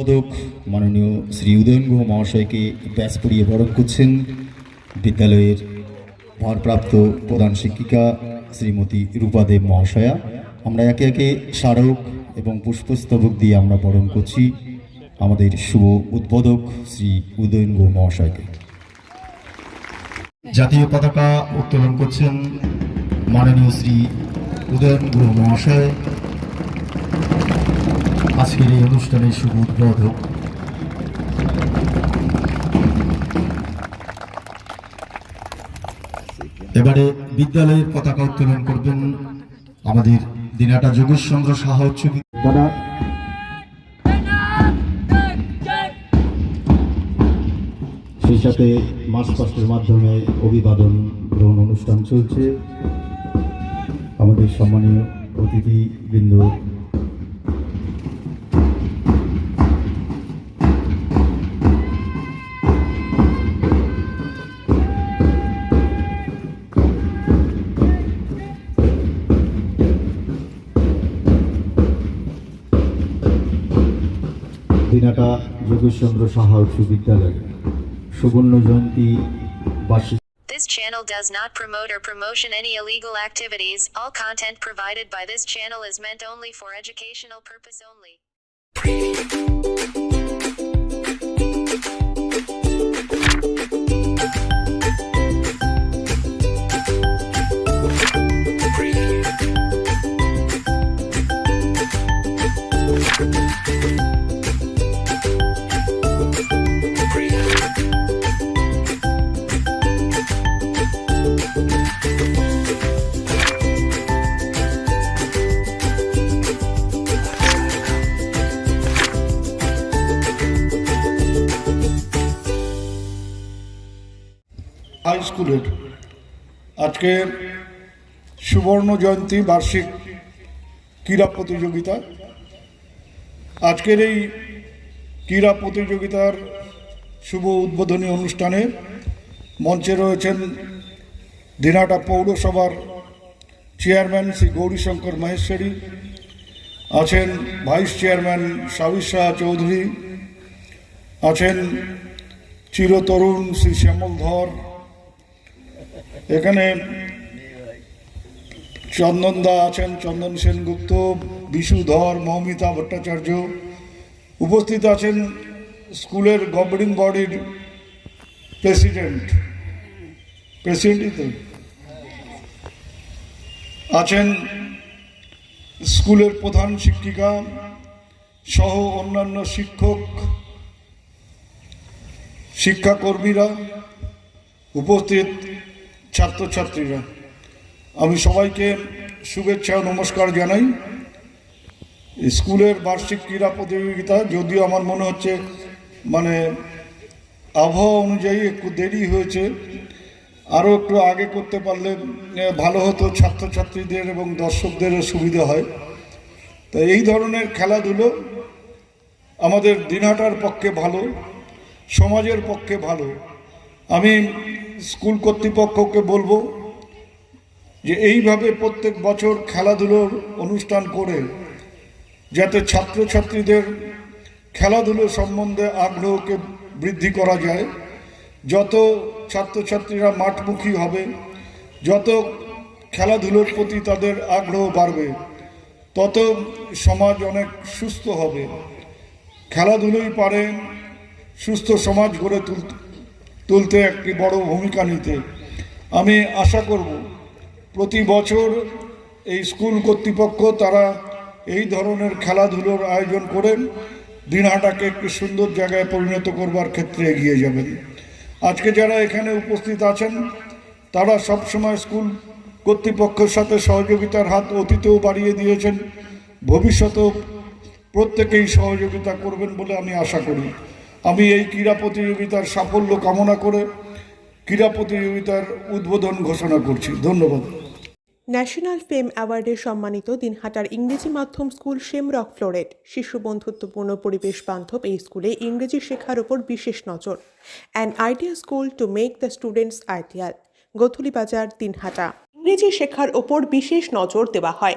পদক, মাননীয় শ্রী উদয়ন গুহ মহাশয়কে ব্যাস পরিয়ে বরণ করছেন বিদ্যালয়ের ভারপ্রাপ্ত প্রধান শিক্ষিকা শ্রীমতী রূপাদেব মহাশয়া। আমরা একে একে স্মারক এবং পুষ্পস্তবক দিয়ে আমরা বরণ করছি আমাদের শুভ উদ্বোধক শ্রী উদয়ন গুহ মহাশয়কে। জাতীয় পতাকা উত্তোলন করছেন মাননীয় শ্রী উদয়ন গুহ মহাশয় আজকের এই অনুষ্ঠানের শুভ উদ্বোধক এবারে বিদ্যালয়ের পতাকা উত্তোলন করবেন আমাদের দিনাটা যোগেশ চন্দ্র সাহা উচ্চ বিদ্যালয় সেই সাথে মার্চ পাস্টের মাধ্যমে অভিবাদন গ্রহণ অনুষ্ঠান চলছে। আমাদের সম্মানীয় অতিথিবৃন্দ দিনাটা যোগেশচন্দ্র সাহা উচ্চ বিদ্যালয় সুবর্ণ জয়ন্তী বার্ষিক This channel does not promote or promotion any illegal activities. All content provided by this channel is meant only for educational purpose only. High স্কুলের। আজকে সুবর্ণ জয়ন্তী বার্ষিক ক্রীড়া প্রতিযোগিতা। আজকের এই ক্রীড়া প্রতিযোগিতার শুভ উদ্বোধনী অনুষ্ঠানে মঞ্চে রয়েছেন দিনাটা পৌরসভার চেয়ারম্যান শ্রী গৌরীশঙ্কর মহেশ্বরী, আছেন ভাইস চেয়ারম্যান সাবির শাহ চৌধুরী, আছেন চিরতরুণ শ্রী শ্যামল ধর এখানে চন্দন দা আছেন, চন্দন সেনগুপ্ত, বিশু ধর, মৌমিতা ভট্টাচার্য উপস্থিত আছেন স্কুলের গভর্নিং বডির প্রেসিডেন্ট। প্রেসিডেন্টই আছেন স্কুলের প্রধান শিক্ষিকা সহ অন্যান্য শিক্ষক, শিক্ষাকর্মীরা উপস্থিত ছাত্রছাত্রীরা, আমি সবাইকে শুভেচ্ছা ও নমস্কার জানাই। স্কুলের বার্ষিক ক্রীড়া প্রতিযোগিতা, যদিও আমার মনে হচ্ছে মানে আবহাওয়া অনুযায়ী একটু দেরি হয়েছে। আরও একটু আগে করতে পারলে ভালো হতো ছাত্রছাত্রীদের এবং দর্শকদেরও সুবিধা হয়। তো এই ধরনের খেলাধুলো আমাদের দিনহাটার পক্ষে ভালো, সমাজের পক্ষে ভালো। আমি স্কুল কর্তৃপক্ষকে বলব যে এইভাবে প্রত্যেক বছর খেলাধুলোর অনুষ্ঠান করে যাতে ছাত্রছাত্রীদের খেলাধুলো সম্বন্ধে আগ্রহকে বৃদ্ধি করা যায়। যত ছাত্রছাত্রীরা মাঠমুখী হবে, যত খেলাধুলোর প্রতি তাদের আগ্রহ বাড়বে, তত সমাজ অনেক সুস্থ হবে। খেলাধুলোই পারে সুস্থ সমাজ গড়ে তুলতে তুলতে একটি বড় ভূমিকা নিতে। আমি আশা করব, প্রতি বছর এই স্কুল কর্তৃপক্ষ তারা এই ধরনের খেলাধুলোর আয়োজন করেন দিনহাটাকে একটি সুন্দর জায়গায় পরিণত করবার ক্ষেত্রে এগিয়ে যাবেন। আজকে যারা এখানে উপস্থিত আছেন, তারা সবসময় স্কুল কর্তৃপক্ষের সাথে সহযোগিতার হাত অতীতেও বাড়িয়ে দিয়েছেন, ভবিষ্যতেও প্রত্যেকেই সহযোগিতা করবেন বলে আমি আশা করি। আমি এই ক্রীড়া প্রতিযোগিতার সাফল্য কামনা করে ক্রীড়া প্রতিযোগিতার উদ্বোধন ঘোষণা করছি। ধন্যবাদ। ন্যাশনাল ফেম অ্যাওয়ার্ডে সম্মানিত দিনহাটার ইংরেজি মাধ্যম স্কুল শেমরক ফ্লোরেট শিশু বন্ধুত্বপূর্ণ পরিবেশ বান্ধব এই স্কুলে ইংরেজি শেখার ওপর বিশেষ নজর। An idea school to make the students ideal Godhuli Bazar, Dinhata. ইংরেজি শেখার ওপর বিশেষ নজর দেওয়া হয়।